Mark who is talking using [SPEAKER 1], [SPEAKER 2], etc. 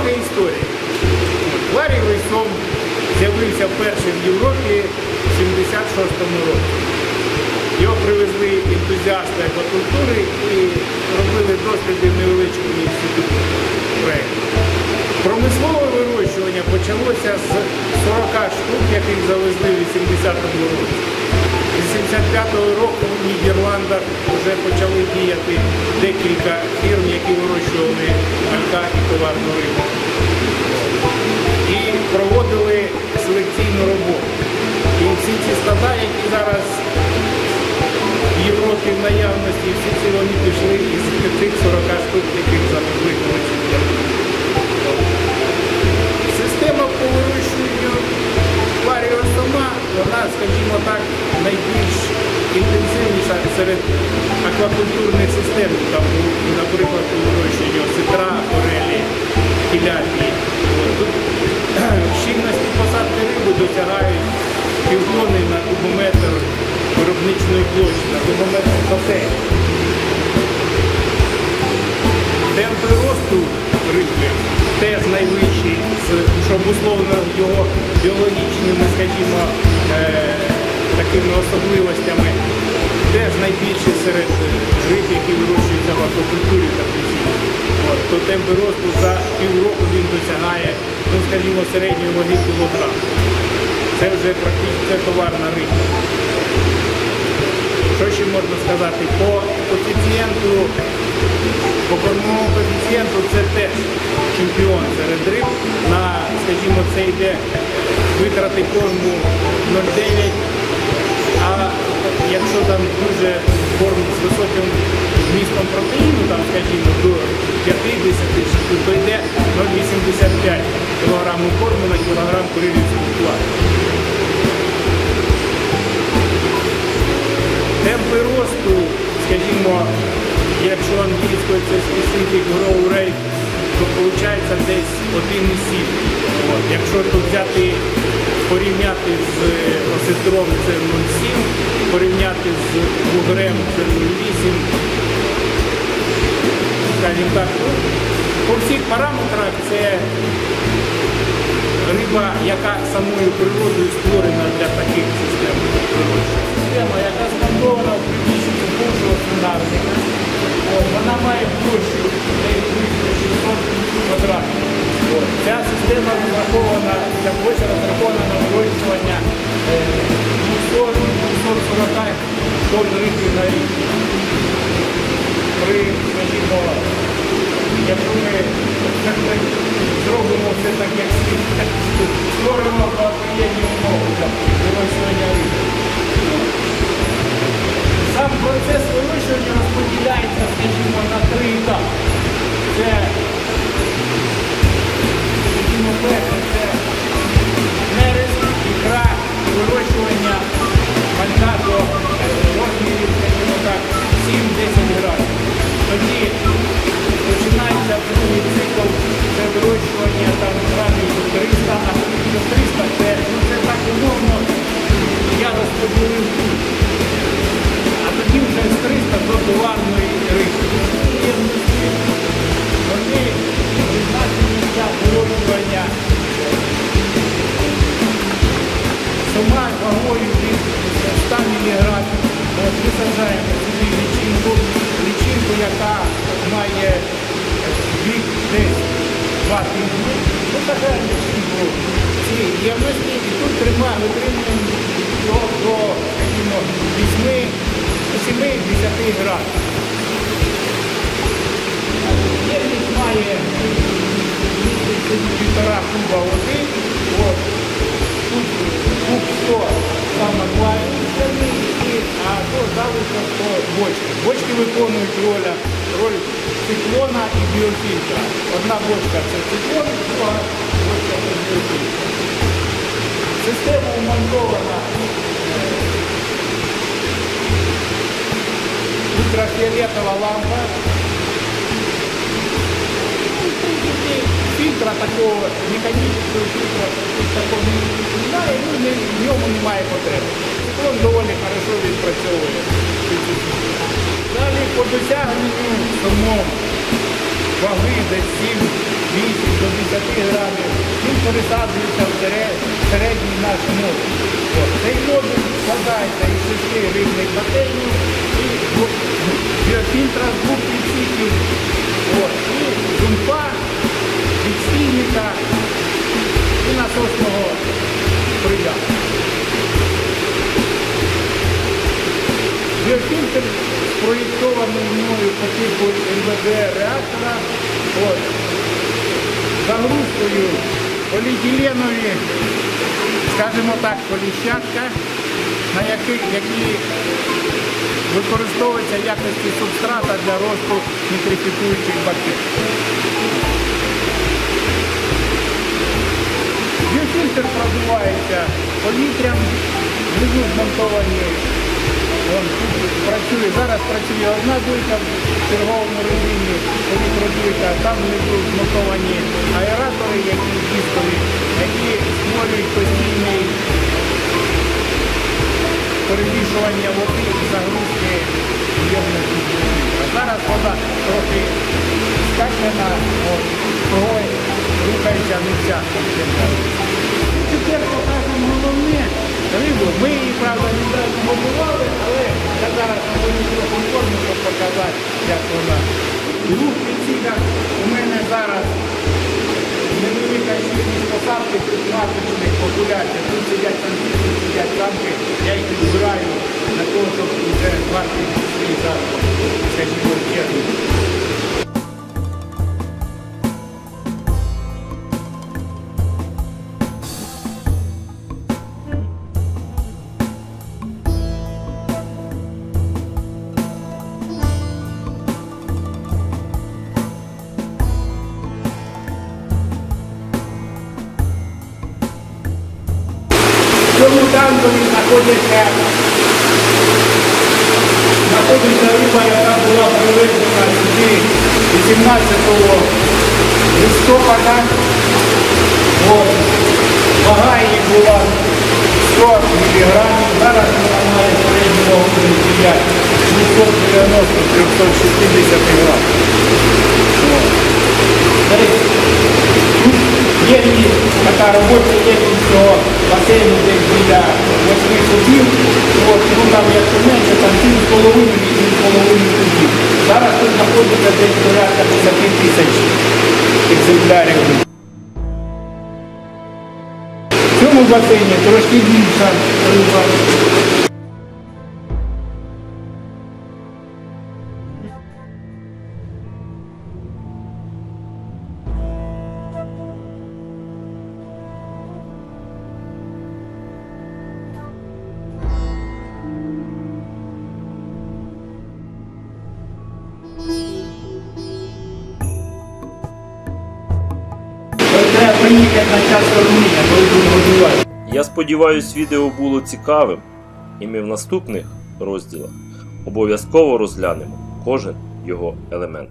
[SPEAKER 1] Коротка історія. Варівий сом з'явився перший в Європі в 76-му році. Його привезли ентузіасти аквакультури і робили досліди невеличкому інституті проєкту. Промислове вирощування почалося з 40 штук, яких завезли в 80-му році. З 75-го року в Нідерландах вже почали діяти декілька фірм, які вирощували малька і товарну рибу. І проводили селекційну роботу. І всі ці стада, які зараз в Європі в наявності, всі ці вони пішли із тих 40 штук, яких завезли колись. Вона, скажімо так, найбільш інтенсивніша серед аквакультурних систем, там, наприклад, по вирощуванню ситра, форелі, тілятні. От Тут щільності посадки риби досягають півтони на кубометр виробничної площі, на кубометр басейну. Темпи росту риби теж найвищі, з- що обусловлено такими особливостями, теж найбільші серед е, риб, які вирощуються в аквакультурі та пісні. То темпи росту за півроку він досягає, ну скажімо, середньої ваги кілограм. Це вже практично це товарна риба. Що ще можна сказати? По коефіцієнту, по кормовому коефіцієнту це теж чемпіон серед риб. На, скажімо, це йде витрати корму 0,9, а якщо там дуже корм з високим вмістом протеїну, там, скажімо, до 50, то йде 0,85 кг корму на кілограм курилівського складу. Темпи росту, скажімо, якщо англійською це specific grow rate, то виходить десь 1,7. От. Якщо то взяти, порівняти з осетром це 0,7, порівняти з вугрем це 0,8. Скажімо так, ну, по всіх параметрах це риба, яка самою природою створена для таких систем. Система, яка змонтована в приміщенні бувшого свинарника. Вона має площу десь близько 600 квадратів. Ця система розрахована, ця площа розрахована на вирощування тонн риби на рік. При, скажімо, якщо ми зробимо все так, як слід, створимо благоприємні умови для вирощування лічинку, лічинку, яка має вік десь 2 тижні. Ми саджаємо лічинку цій ємності і тут тримаємо, витримуємо до, до 8 7-10 градусів. Ємність має півтора куба води. Тут куб 100 там акваріумі, а то залишок то бочки. Бочки виконують роль, роль циклона і біофільтра. Одна бочка це циклон, друга бочка це біофільтр. Система умонтована ультрафиолетовая лампа. Ну, в принципе, фильтра такого, механического фильтра тут такого немає, ну, не, в ньому немає потреби. Циклон доволі хорошо відпрацьовує. Далі по досягненню самому ваги десь 7 8 до 10 грамів, він пересаджується в середній наш модуль. Цей модуль складається із шести рибних басейнів і біофільтра з двох відсіків, і зумпа, мною по типу НВД реактора. От. Загрузкою поліетиленові, скажімо так, поліщатка, на яких, які використовуються в якості субстрата для росту нітрифікуючих бактерій. Біофільтр продувається повітрям, внизу змонтовані Вон працює, зараз працює одна дуйка в черговому режимі, повітродуйка, там внизу змонтовані аератори, які дискові, які створюють постійний перемішування води і загрузки ємності. Зараз вода трохи того рухається не вся. Тепер показати, як вона. У мене зараз невелика щільність посадки тут маточних популяцій. Тут сидять самці, знаходиться, знаходиться риба, яка була привезена сюди 18 листопада. От. Вага її була 100 мг. Зараз вона має середню вагу 290-360 грам. От. Десь Єдність, така робоча єдність цього басейну десь біля 8 судів. От, ну там якщо менше, там 7,5 8,5 судів. Зараз тут знаходиться десь порядка 10 тисяч екземплярів. В цьому басейні трошки більша риба. На час кормління, коли будемо годувати.
[SPEAKER 2] Я сподіваюсь, відео було цікавим, і ми в наступних розділах обов'язково розглянемо кожен його елемент.